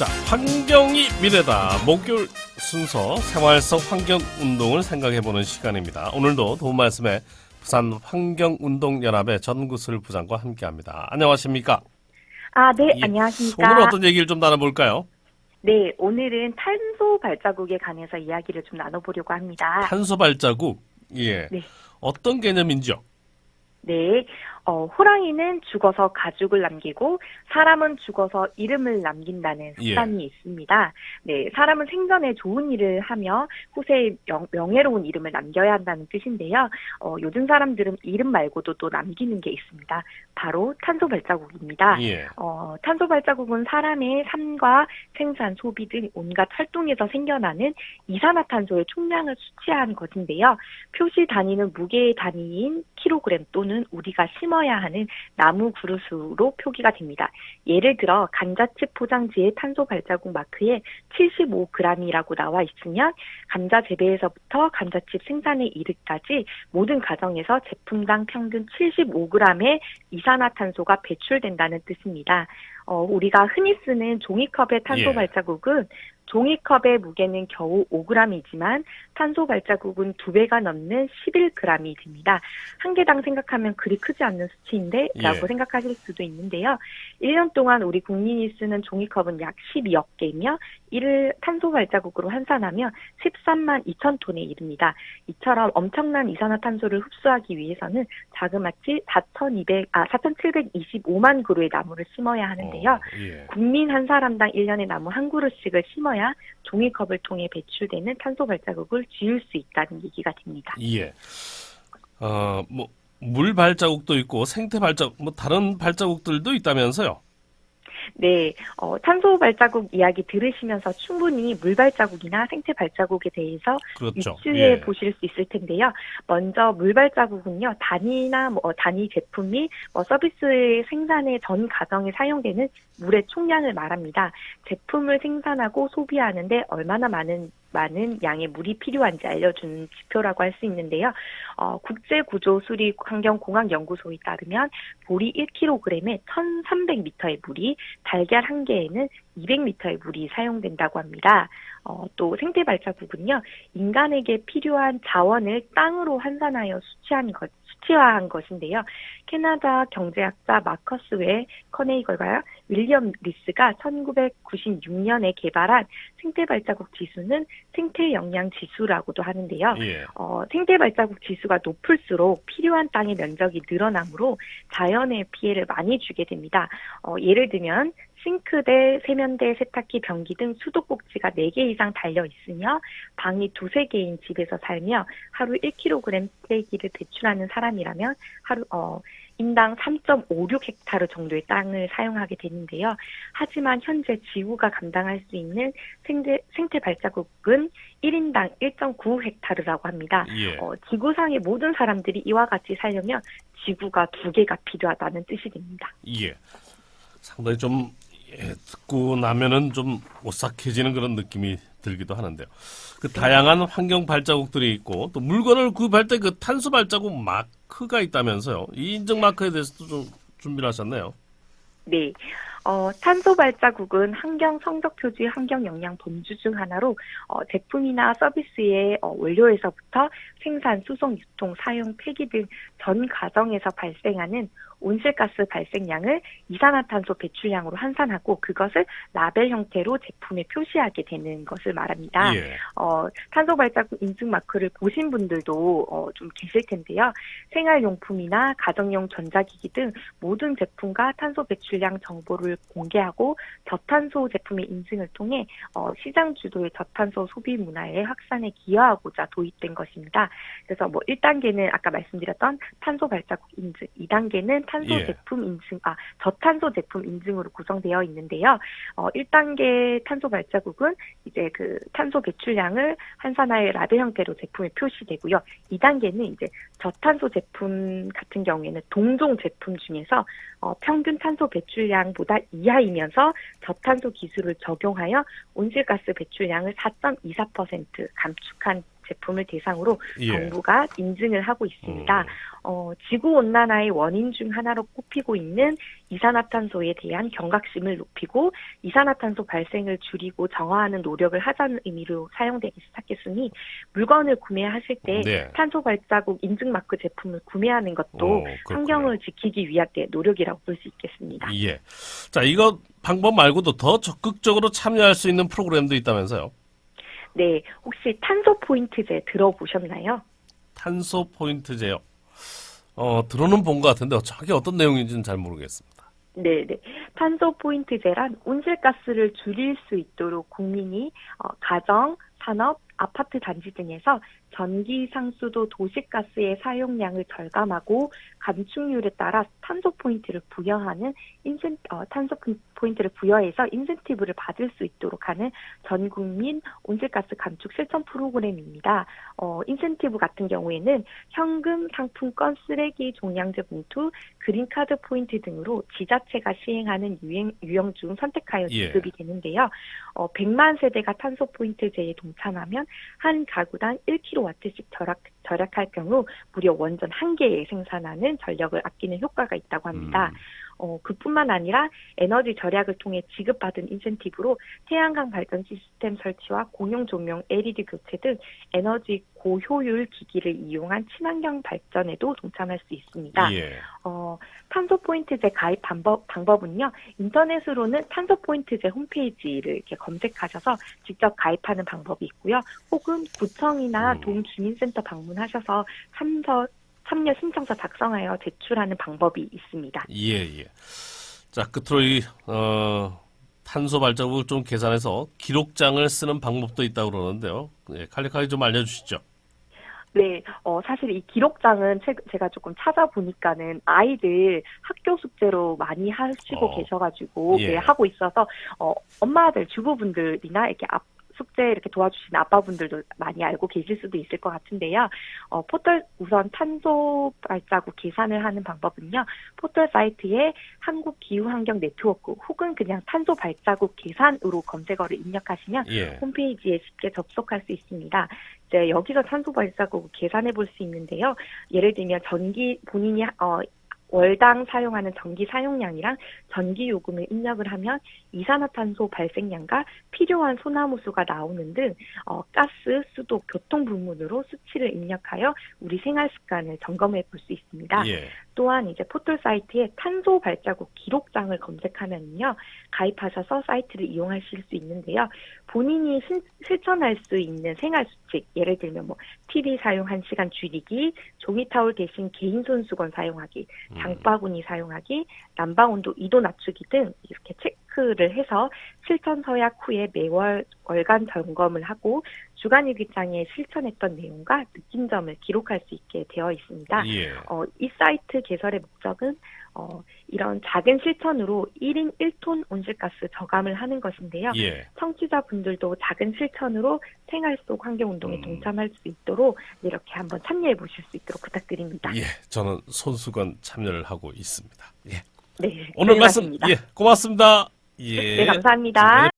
자, 환경이 미래다. 목요일 순서 생활 속 환경 운동을 생각해 보는 시간입니다. 오늘도 도움 말씀에 부산 환경운동연합의 전구슬 부장과 함께 합니다. 안녕하십니까? 아, 네, 예. 안녕하십니까. 오늘 어떤 얘기를 좀 나눠볼까요? 네, 오늘은 탄소 발자국에 관해서 이야기를 좀 나눠보려고 합니다. 탄소 발자국. 예. 네. 어떤 개념인지요? 네, 어, 호랑이는 죽어서 가죽을 남기고 사람은 죽어서 이름을 남긴다는 예. 습관이 있습니다. 네, 사람은 생전에 좋은 일을 하며 후세에 명, 명예로운 이름을 남겨야 한다는 뜻인데요. 어, 요즘 사람들은 이름 말고도 또 남기는 게 있습니다. 바로 탄소 발자국입니다. 예. 어, 탄소 발자국은 사람의 삶과 생산, 소비 등 온갖 활동에서 생겨나는 이산화탄소의 총량을 수치한 것인데요. 표시 단위는 무게의 단위인 킬로그램 또는 우리가 심 어야 하는 나무 그루스로 표기가 됩니다. 예를 들어 감자칩 포장지의 탄소 발자국 마크에 75g이라고 나와 있으면 감자 재배에서부터 감자칩 생산에 이르기까지 모든 과정에서 제품당 평균 75g의 이산화탄소가 배출된다는 뜻입니다. 어, 우리가 흔히 쓰는 종이컵의 탄소 예. 발자국은 종이컵의 무게는 겨우 5g이지만 탄소 발자국은 두 배가 넘는 11g이 됩니다. 한 개당 생각하면 그리 크지 않는 수치인데 라고 예. 생각하실 수도 있는데요. 1년 동안 우리 국민이 쓰는 종이컵은 약 12억 개이며 이를 탄소 발자국으로 환산하면 13만 2천 톤에 이릅니다. 이처럼 엄청난 이산화탄소를 흡수하기 위해서는 자그마치 4,200, 아, 4,725만 그루의 나무를 심어야 하는데요. 어, 예. 국민 한 사람당 1년에 나무 한 그루씩을 심어야 종이컵을 통해 배출되는 탄소 발자국을 지울 수 있다는 얘기가 됩니다. 예. 어, 뭐, 물 발자국도 있고 생태 발자국, 뭐 다른 발자국들도 있다면서요? 네, 어, 탄소 발자국 이야기 들으시면서 충분히 물 발자국이나 생태 발자국에 대해서 그렇죠. 유추해 예. 보실 수 있을 텐데요. 먼저 물 발자국은요, 단위나 뭐 단위 제품 및 뭐 서비스의 생산의 전 과정에 사용되는 물의 총량을 말합니다. 제품을 생산하고 소비하는데 얼마나 많은 많은 양의 물이 필요한지 알려주는 지표라고 할 수 있는데요. 어, 국제구조수리환경공학연구소에 따르면 보리 1kg에 1,300m의 물이, 달걀 한 개에는 200m의 물이 사용된다고 합니다. 어, 또 생태 발자국은요, 인간에게 필요한 자원을 땅으로 환산하여 수치한 것, 수치화한 것인데요. 캐나다 경제학자 마커스 웨 커네이걸과 윌리엄 리스가 1996년에 개발한 생태 발자국 지수는 생태 영양 지수라고도 하는데요. 예. 어, 생태 발자국 지수가 높을수록 필요한 땅의 면적이 늘어나므로 자연의 피해를 많이 주게 됩니다. 어, 예를 들면 싱크대, 세면대, 세탁기, 변기 등 수도꼭지가 4개 이상 달려 있으며 방이 두세 개인 집에서 살며 하루 1kg 쓰레기를 배출하는 사람이라면 하루 어 인당 3.56 헥타르 정도의 땅을 사용하게 되는데요. 하지만 현재 지구가 감당할 수 있는 생태, 생태 발자국은 1인당 1.9 헥타르라고 합니다. 예. 어, 지구상의 모든 사람들이 이와 같이 살려면 지구가 두 개가 필요하다는 뜻이 됩니다. 예. 상당히 좀 예, 듣고 나면은 좀 오싹해지는 그런 느낌이 들기도 하는데요. 그 다양한 환경 발자국들이 있고 또 물건을 구입할 때 그 탄소 발자국 마크가 있다면서요. 이 인증 마크에 대해서도 좀 준비를 하셨네요. 네. 어, 탄소 발자국은 환경 성적 표지 환경 영향 범주 중 하나로 어, 제품이나 서비스의 어, 원료에서부터 생산, 수송, 유통, 사용, 폐기 등 전 과정에서 발생하는 온실가스 발생량을 이산화탄소 배출량으로 환산하고 그것을 라벨 형태로 제품에 표시하게 되는 것을 말합니다. 예. 어, 탄소 발자국 인증 마크를 보신 분들도 어, 좀 계실 텐데요. 생활용품이나 가정용 전자기기 등 모든 제품과 탄소 배출량 정보를 공개하고 저탄소 제품의 인증을 통해 어, 시장 주도의 저탄소 소비 문화의 확산에 기여하고자 도입된 것입니다. 그래서 뭐 1단계는 아까 말씀드렸던 탄소 발자국 인증, 2단계는 탄소 예. 제품 인증, 아, 저탄소 제품 인증으로 구성되어 있는데요. 어, 1단계 탄소 발자국은 이제 그 탄소 배출량을 환산하여 라벨 형태로 제품에 표시되고요. 2단계는 이제 저탄소 제품 같은 경우에는 동종 제품 중에서 어, 평균 탄소 배출량보다 이하이면서 저탄소 기술을 적용하여 온실가스 배출량을 4.24% 감축한 제품을 대상으로 예. 정부가 인증을 하고 있습니다. 음. 어, 지구 온난화의 원인 중 하나로 꼽히고 있는 이산화탄소에 대한 경각심을 높이고 이산화탄소 발생을 줄이고 정화하는 노력을 하자는 의미로 사용되기 시작했으니 물건을 구매하실 때 네. 탄소 발자국 인증 마크 제품을 구매하는 것도 오. 환경을 지키기 위한 노력이라고 볼 수 있겠습니다. 예. 자, 이거 방법 말고도 더 적극적으로 참여할 수 있는 프로그램도 있다면서요? 네, 혹시 탄소 포인트제 들어보셨나요? 탄소 포인트제요. 어, 들어는 본 것 같은데 저게 어떤 내용인지는 잘 모르겠습니다. 네, 네. 탄소 포인트제란 온실가스를 줄일 수 있도록 국민이 어, 가정, 산업, 아파트 단지 등에서 전기 상수도 도시가스의 사용량을 절감하고 감축률에 따라 탄소 포인트를 부여하는 인센 어, 탄소 포인트를 부여해서 인센티브를 받을 수 있도록 하는 전 국민 온실가스 감축 실천 프로그램입니다. 어, 인센티브 같은 경우에는 현금, 상품권, 쓰레기, 종량제 봉투, 그린카드 포인트 등으로 지자체가 시행하는 유행, 유형 중 선택하여 예. 지급이 되는데요. 어, 100만 세대가 탄소 포인트제에 동참하면 한 가구당 1kW씩 절약, 절약할 경우 무려 원전 한 개에 생산하는 전력을 아끼는 효과가 있다고 합니다. 음. 어, 그뿐만 아니라 에너지 절약을 통해 지급받은 인센티브로 태양광 발전 시스템 설치와 공용 조명, LED 교체 등 에너지 고효율 기기를 이용한 친환경 발전에도 동참할 수 있습니다. 예. 어, 탄소 포인트제 가입 방법, 방법은요, 인터넷으로는 탄소 포인트제 홈페이지를 이렇게 검색하셔서 직접 가입하는 방법이 있고요. 혹은 구청이나 음. 동주민센터 방문하셔서 참서, 참여 신청서 작성하여 제출하는 방법이 있습니다. 예, 예. 자, 끝으로 이, 어, 탄소 발자국을 좀 계산해서 기록장을 쓰는 방법도 있다고 그러는데요. 예, 칼리칼리 좀 알려주시죠. 네, 어, 사실 이 기록장은 제, 제가 조금 찾아보니까는 아이들 학교 숙제로 많이 하시고 어, 계셔가지고, 예. 네, 하고 있어서, 어, 엄마들, 주부분들이나 이렇게 앞, 숙제 이렇게 도와주시는 아빠분들도 많이 알고 계실 수도 있을 것 같은데요. 어, 포털, 우선 탄소 발자국 계산을 하는 방법은요, 포털 사이트에 한국 기후 환경 네트워크 혹은 그냥 탄소 발자국 계산으로 검색어를 입력하시면 예. 홈페이지에 쉽게 접속할 수 있습니다. 이제 여기서 탄소 발자국을 계산해 볼 수 있는데요. 예를 들면 전기 본인이 어 월당 사용하는 전기 사용량이랑 전기 요금을 입력을 하면 이산화탄소 발생량과 필요한 소나무 수가 나오는 등 어, 가스, 수도, 교통 부문으로 수치를 입력하여 우리 생활 습관을 점검해 볼 수 있습니다. 예. 또한 이제 포털 사이트에 탄소 발자국 기록장을 검색하면요 가입하셔서 사이트를 이용하실 수 있는데요 본인이 실, 실천할 수 있는 생활 수칙 예를 들면 뭐 TV 사용 1시간 줄이기 종이 타올 대신 개인 손수건 사용하기 음. 장바구니 사용하기 난방 온도 2도 낮추기 등 이렇게 체크를 해서 실천 서약 후에 매월 월간 점검을 하고 주간 일기장에 실천했던 내용과 느낀 점을 기록할 수 있게 되어 있습니다. 예. 어, 이 사이트 개설의 목적은 어, 이런 작은 실천으로 1인 1톤 온실가스 저감을 하는 것인데요. 예. 청취자분들도 작은 실천으로 생활 속 환경운동에 음. 동참할 수 있도록 이렇게 한번 참여해 보실 수 있도록 부탁드립니다. 예. 저는 손수건 참여를 하고 있습니다. 예. 네, 오늘 네, 말씀. 예. 고맙습니다. 예. 네, 감사합니다. 네,